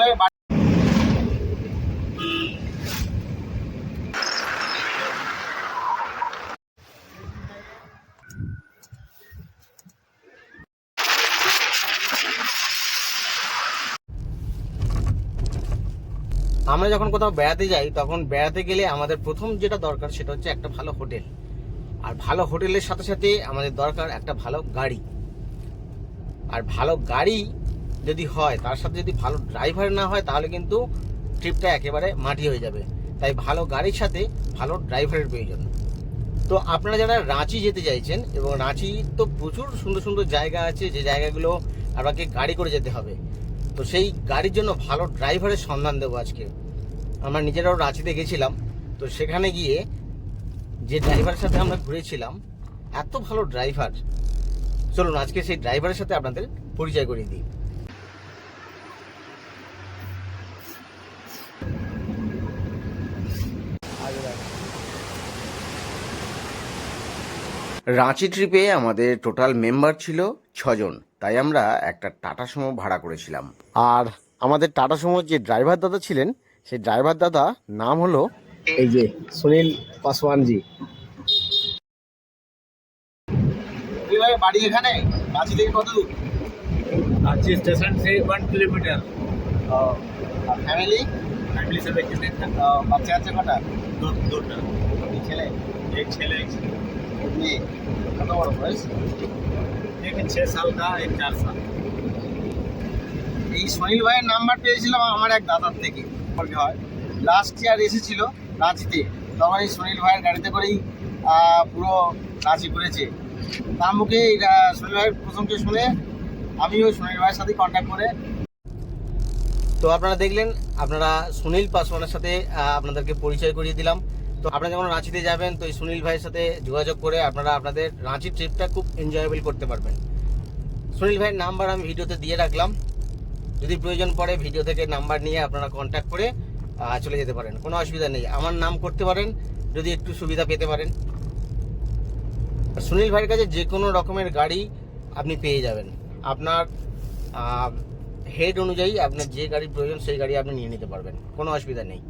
আমরা যখন কোথাও বেড়াতে যাই, তখন বেড়াতে গেলে আমাদের প্রথম যেটা দরকার সেটা হচ্ছে একটা ভালো হোটেল। আর ভালো হোটেলের সাথে সাথে আমাদের দরকার একটা ভালো গাড়ি। আর ভালো গাড়ি যদি হয়, তার সাথে যদি ভালো ড্রাইভার না হয়, তাহলে কিন্তু ট্রিপটা একেবারে মাটি হয়ে যাবে। তাই ভালো গাড়ির সাথে ভালো ড্রাইভারের প্রয়োজন। তো আপনারা যারা রাঁচি যেতে চাইছেন, এবং রাঁচি তো প্রচুর সুন্দর সুন্দর জায়গা আছে, যে জায়গাগুলো আপনাকে গাড়ি করে যেতে হবে, তো সেই গাড়ির জন্য ভালো ড্রাইভারের সন্ধান দেবো আজকে। আমরা নিজেরাও রাঁচিতে গেছিলাম, তো সেখানে গিয়ে যে ড্রাইভারের সাথে আমরা ঘুরেছিলাম, এত ভালো ড্রাইভার চলুন আজকে সেই ড্রাইভারের সাথে আপনাদের পরিচয় করিয়ে দিই। রাঁচি ট্রিপে আমাদের টোটাল মেম্বার ছিল ছজন তাই আমরা একটা টাটা সুমো ভাড়া করেছিলাম। আর আমাদের টাটা সুমোর যে ড্রাইভার দাদা ছিলেন সেই ড্রাইভার দাদা নাম হলো এই যে সুনীল পাসওয়ানজি। বাড়ি এখানে? রাঁচি থেকে কত দূর? রাঁচি স্টেশন থেকে ওয়ান কিলোমিটার ফ্যামিলি ফ্যামিলি বাচ্চা আছে কটা? ছেলে এক ছেলে? এক ছেলে एक এক মেয়ে কত বড় বয়স एक छः साल का एक चार साल এই সুনীল ভাইয়ের নাম্বার পেয়েছিলাম আমার এক দাদার থেকে বলতে হয় লাস্ট ইয়ার এসেছিল রাঁচিতে তখন এই সুনীল ভাইয়ের গাড়িতে করেই আহ, পুরো রাঁচি ঘুরেছে তার মুখে এই আহ, সুনীল ভাইয়ের প্রসঙ্গে শুনে আমি ওই সুনীল ভাইয়ের সাথে কন্ট্যাক্ট করে তো আপনারা দেখলেন আপনারা সুনীল পাসওয়ানের সাথে আহ, আপনাদেরকে পরিচয় করিয়ে দিলাম তো আপনারা যখন রাঁচিতে যাবেন, তো এই সুনীল ভাইয়ের সাথে যোগাযোগ করে আপনারা আপনাদের রাঁচি ট্রিপটা খুব এনজয়েবল করতে পারবেন। সুনীল ভাইয়ের নাম্বার আমি ভিডিওতে দিয়ে রাখলাম। যদি প্রয়োজন পড়ে ভিডিও থেকে নাম্বার নিয়ে আপনারা কন্ট্যাক্ট করে চলে যেতে পারেন। কোনো অসুবিধা নেই। আমার নাম করতে পারেন, যদি একটু সুবিধা পেতে পারেন। সুনীল ভাইয়ের কাছে যে কোনো রকমের গাড়ি আপনি পেয়ে যাবেন। আপনার হেড অনুযায়ী আপনার যে গাড়ির প্রয়োজন, সেই গাড়ি আপনি নিয়ে নিতে পারবেন। কোনো অসুবিধা নেই।